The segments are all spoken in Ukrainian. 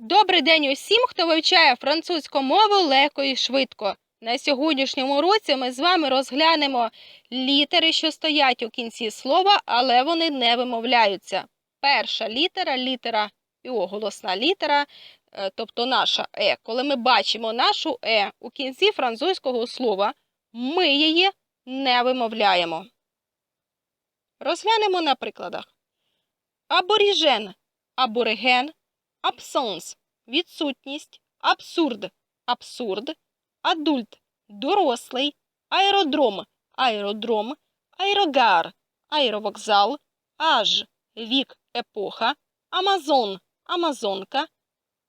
Добрий день усім, хто вивчає французьку мову легко і швидко. На сьогоднішньому уроці ми з вами розглянемо літери, що стоять у кінці слова, але вони не вимовляються. Перша літера, літера і оголосна літера, е, тобто наша е. Коли ми бачимо нашу е у кінці французького слова, ми її не вимовляємо. Розглянемо на прикладах. Аборіжен, абориген, абсонс відсутність, абсурд абсурд, адульт дорослий, аеродром аеродром, аерогар аеровокзал, аж вік епоха, амазон амазонка,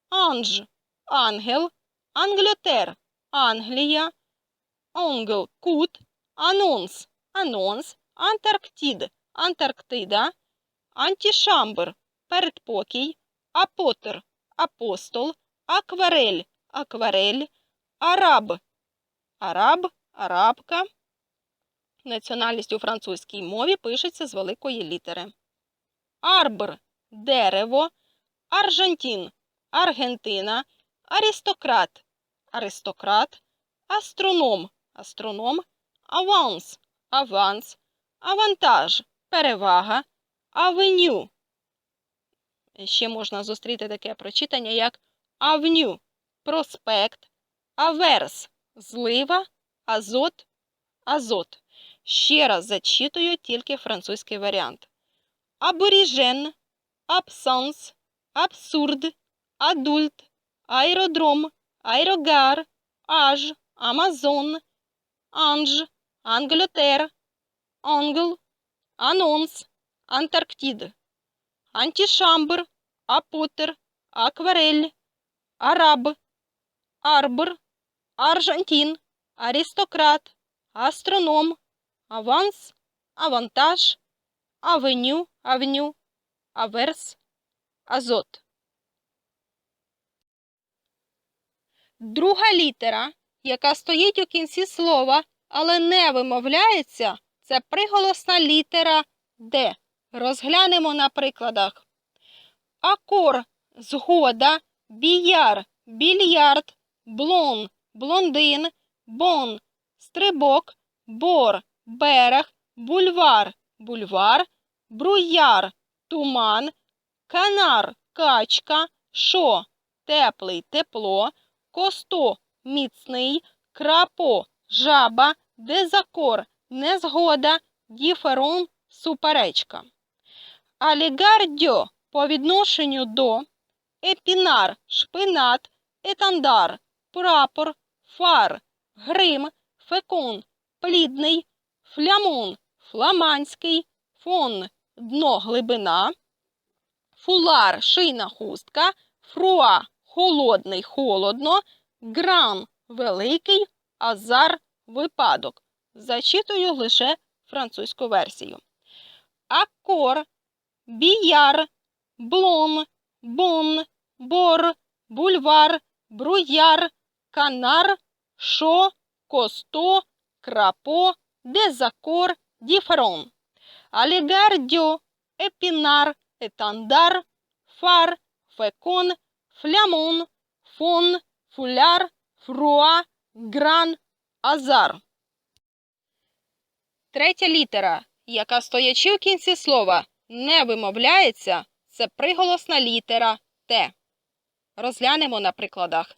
анж ангел, англютер Англія, онгл кут, анонс анонс, антарктид Антарктида, антішамбр передпокій, апотер апостол, акварель, акварель, араб, араб, арабка. Національність у французькій мові пишеться з великої літери. Арбр дерево, Аржентін Аргентина, аристократ, аристократ, астроном, астроном, аванс, аванс, авантаж, перевага, авеню. Ще можна зустріти таке прочитання, як авню, проспект, аверс, злива, азот, азот. Ще раз зачитую тільки французький варіант. Аборіжен, абсанс, абсурд, адульт, аеродром, аерогар, аж, амазон, анж, англютер, англ, анонс, антарктид антішамбр, апотер, акварель, араб, арбр, аржантін, аристократ, астроном, аванс, авантаж, авеню, авню, аверс, азот. Друга літера, яка стоїть у кінці слова, але не вимовляється, це приголосна літера Д. Розглянемо на прикладах. Акор згода, біяр, більярд, блон, блондин, бон, стрибок, бор, берег, бульвар, бульвар, бруяр, туман, канар, качка, шо, теплий, тепло, косто, міцний, крапо, жаба, дезакор, незгода, діферон, суперечка. Алігардьо по відношенню до епінар, шпинат, етандар, прапор, фар, грим, фекон, плідний, флямон, фламандський, фон, дно глибина, фулар, шийна хустка, фруа, холодний, холодно, гран, великий, азар, випадок. Зачитую лише французьку версію. Акор, біяр, блон, бон, бор, бульвар, бруяр, канар, шо, косто, крапо, дезакор, діферон. Алігардьо, епінар, етандар, фар, фекон, флямон, фон, фуляр, фруа, гран, азар. Третя літера, яка стоячи в кінці слова, не вимовляється, це приголосна літера Т. Розглянемо на прикладах.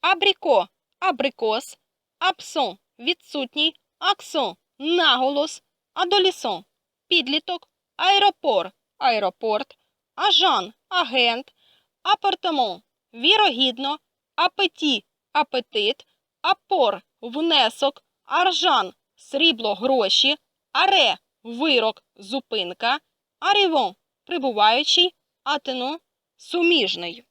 Абріко абрикос, абсон відсутній, аксон наголос, адолісон підліток, аеропор аеропорт, ажан агент, апартамон вірогідно, апеті апетит, апор внесок, аржан срібло гроші, аре вирок зупинка, арівон прибуваючий, атено суміжний.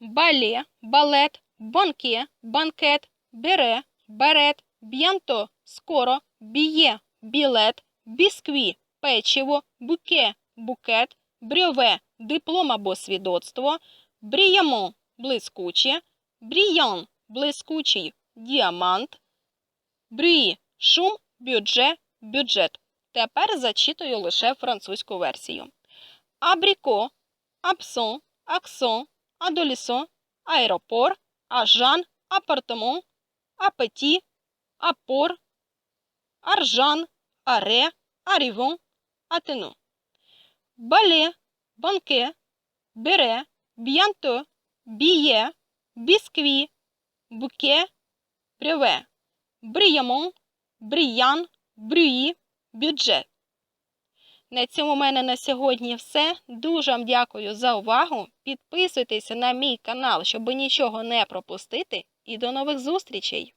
Бале балет, банке банкет, бере берет, б'янто скоро, біє білет, біскві печиво, буке букет, брьове диплом або свідоцтво, бріямо блискуче, бріян блискучий діамант, брі шум, бюджет, бюджет. Тепер зачитую лише французьку версію. Абріко, абсон, аксон, адолісон, аеропор, ажан, апартамон, апеті, апор, аржан, аре, арівон, атену. Бале, банке, бере, б'янто, біє, біскві, буке, бреве, бріямон, бріян, брюї, бюджет. На цьому в мене на сьогодні все. Дуже вам дякую за увагу. Підписуйтеся на мій канал, щоб нічого не пропустити. І до нових зустрічей!